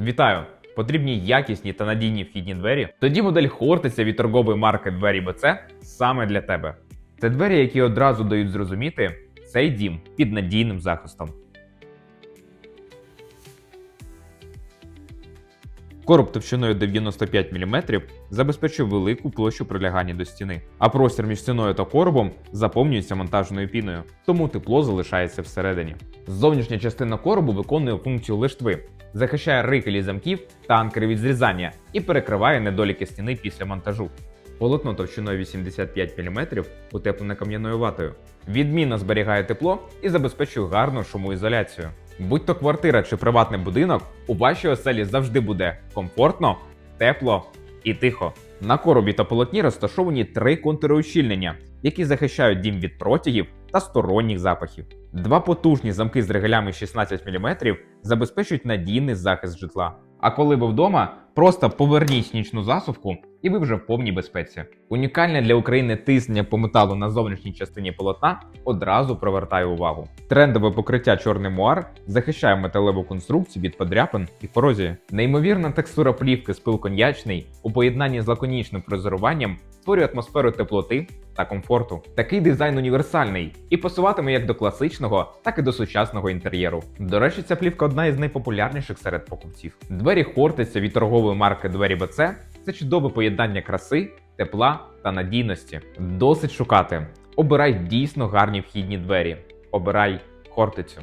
Вітаю! Потрібні якісні та надійні вхідні двері. Тоді модель Хортиця від торгової марки Двері БЦ саме для тебе. Це двері, які одразу дають зрозуміти цей дім під надійним захистом. Короб товщиною 95 мм забезпечує велику площу прилягання до стіни, а простір між стіною та коробом заповнюється монтажною піною, тому тепло залишається всередині. Зовнішня частина коробу виконує функцію лиштви, захищає рикелі замків та анкери від зрізання і перекриває недоліки стіни після монтажу. Полотно товщиною 85 мм утеплене кам'яною ватою. Відмінно зберігає тепло і забезпечує гарну шумоізоляцію. Будь то квартира чи приватний будинок, у вашій оселі завжди буде комфортно, тепло і тихо. На коробі та полотні розташовані три контури ущільнення, які захищають дім від протягів та сторонніх запахів. Два потужні замки з ригелями 16 мм забезпечують надійний захист житла. А коли ви вдома, просто поверніть нічну засувку, і ви вже в повній безпеці. Унікальне для України тиснення по металу на зовнішній частині полотна одразу привертає увагу. Трендове покриття чорний муар захищає металеву конструкцію від подряпин і корозії. Неймовірна текстура плівки спил коньячний у поєднанні з лаконічним фрезеруванням створює атмосферу теплоти та комфорту. Такий дизайн універсальний і пасуватиме як до класичного, так і до сучасного інтер'єру. До речі, ця плівка одна із найпопулярніших серед покупців. Двері Хортиця від торгової марки Двері БЦ це чудове поєднання краси, тепла та надійності. Досить шукати. Обирай дійсно гарні вхідні двері. Обирай Хортицю.